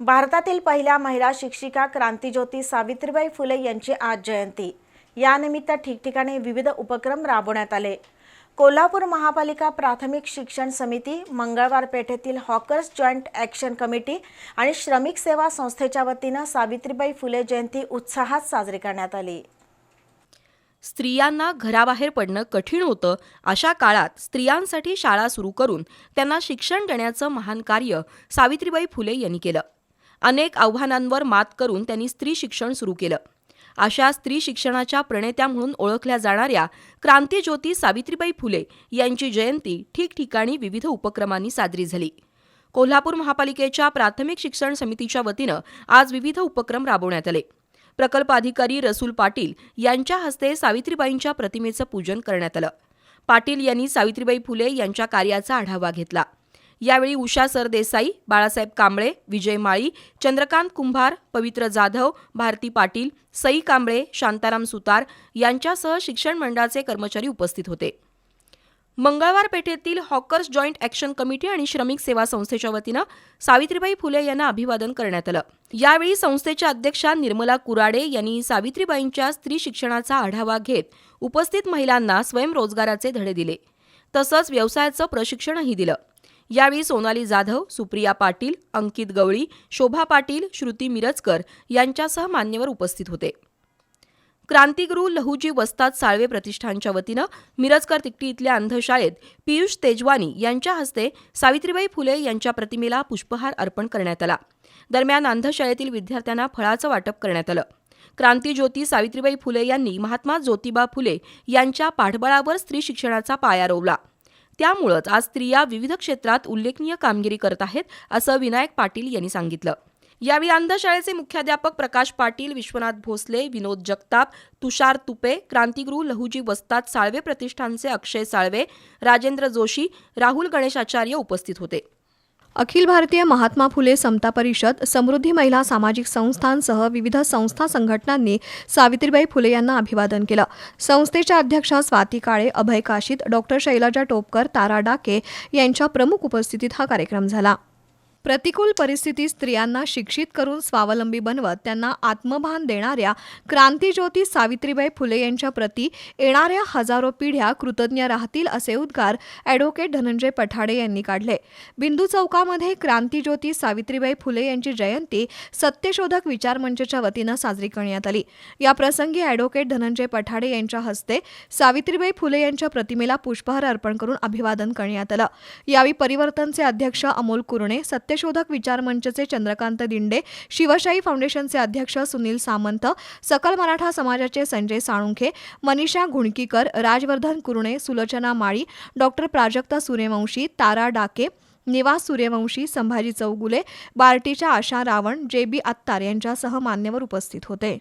भारतातील पहिल्या महिला शिक्षिका क्रांतीज्योती सावित्रीबाई फुले यांची आज जयंती. यानिमित्त ठिकठिकाणी विविध उपक्रम राबवण्यात आले. कोल्हापूर महापालिका प्राथमिक शिक्षण समिती मंगळवार पेठेतील हॉकर्स जॉईंट ॲक्शन कमिटी आणि श्रमिक सेवा संस्थेच्या वतीनं सावित्रीबाई फुले जयंती उत्साहात साजरी करण्यात आली. स्त्रियांना घराबाहेर पडणं कठीण होतं अशा काळात स्त्रियांसाठी शाळा सुरू करून त्यांना शिक्षण देण्याचं महान कार्य सावित्रीबाई फुले यांनी केलं. अनेक आव्हानांवर मात करून त्यांनी स्त्री शिक्षण सुरू केलं. अशा स्त्री शिक्षणाच्या प्रणेत्या म्हणून ओळखल्या जाणाऱ्या क्रांतीज्योती सावित्रीबाई फुले यांची जयंती ठिकठिकाणी विविध उपक्रमांनी साजरी झाली. कोल्हापूर महापालिकेच्या प्राथमिक शिक्षण समितीच्या वतीनं आज विविध उपक्रम राबवण्यात आले. प्रकल्प अधिकारी रसूल पाटील यांच्या हस्ते सावित्रीबाईंच्या प्रतिमेचं पूजन करण्यात आलं. पाटील यांनी सावित्रीबाई फुले यांच्या कार्याचा आढावा घेतला. यावेळी उषा सरदेसाई बाळासाहेब कांबळे विजय माळी चंद्रकांत कुंभार पवित्र जाधव भारती पाटील सई कांबळे शांताराम सुतार यांच्यासह शिक्षण मंडळाचे कर्मचारी उपस्थित होते. मंगळवार पेठेतील हॉकर्स जॉईंट ॲक्शन कमिटी आणि श्रमिक सेवा संस्थेच्या वतीनं सावित्रीबाई फुले यांना अभिवादन करण्यात आलं. यावेळी संस्थेच्या अध्यक्षा निर्मला कुराडे यांनी सावित्रीबाईंच्या स्त्री शिक्षणाचा आढावा घेत उपस्थित महिलांना स्वयंरोजगाराचे धडे दिले. तसंच व्यवसायाचं प्रशिक्षणही दिलं. यावेळी सोनाली जाधव सुप्रिया पाटील अंकित गवळी शोभा पाटील श्रुती मिरजकर यांच्यासह मान्यवर उपस्थित होते. क्रांतिगुरू लहुजी वस्ताद साळवे प्रतिष्ठानच्या वतीनं मिरजकर तिकटी इथल्या अंधशाळेत पियुष तेजवानी यांच्या हस्ते सावित्रीबाई फुले यांच्या प्रतिमेला पुष्पहार अर्पण करण्यात आला. दरम्यान अंधशाळेतील विद्यार्थ्यांना फळाचं वाटप करण्यात आलं. क्रांतीज्योती सावित्रीबाई फुले यांनी महात्मा ज्योतिबा फुले यांच्या पाठबळावर स्त्री शिक्षणाचा पाया रोवला. त्यामुळंच आज स्त्रिया विविध क्षेत्रात उल्लेखनीय कामगिरी करत आहेत असं विनायक पाटील यांनी सांगितलं. यावेळी अंधशाळेचे मुख्याध्यापक प्रकाश पाटील विश्वनाथ भोसले विनोद जगताप तुषार तुपे क्रांतिगुरू लहुजी वस्ताद साळवे प्रतिष्ठानचे अक्षय साळवे राजेंद्र जोशी राहुल गणेशाचार्य उपस्थित होते. अखिल भारतीय महात्मा फुले समता परिषद समृद्धी महिला सामाजिक संस्थांसह विविध संस्था संघटनांनी सावित्रीबाई फुले यांना अभिवादन केलं. संस्थेच्या अध्यक्षा स्वाती काळे अभय काशीत डॉक्टर शैलजा टोपकर तारा डाके यांच्या प्रमुख उपस्थितीत हा कार्यक्रम झाला. प्रतिकूल परिस्थितीत स्त्रियांना शिक्षित करून स्वावलंबी बनवत त्यांना आत्मभान देणाऱ्या क्रांतीज्योती सावित्रीबाई फुले यांच्या प्रती येणाऱ्या हजारो पिढ्या कृतज्ञ राहतील असे उद्गार ॲडव्होकेट धनंजय पठाडे यांनी काढले. बिंदू चौकामध्ये क्रांतीज्योती सावित्रीबाई फुले यांची जयंती सत्यशोधक विचार मंचच्या वतीनं साजरी करण्यात आली. या प्रसंगी ॲडव्होकेट धनंजय पठाडे यांच्या हस्ते सावित्रीबाई फुले यांच्या प्रतिमेला पुष्पहार अर्पण करून अभिवादन करण्यात आलं. यावेळी परिवर्तनचे अध्यक्ष अमोल कुरणे सत्यशोधक विचार मंचचे चंद्रकांत दिंडे शिवशाही फाउंडेशनचे अध्यक्ष सुनील सामंत सकल मराठा समाजाचे संजय साळुंखे मनीषा घुणकीकर राजवर्धन कुरणे सुलोचना माळी डॉक्टर प्राजक्ता सूर्यवंशी तारा डाके निवास सूर्यवंशी संभाजी चौगुले बार्टीच्या आशा रावण जे बी आत्तार यांच्यासह मान्यवर उपस्थित होते.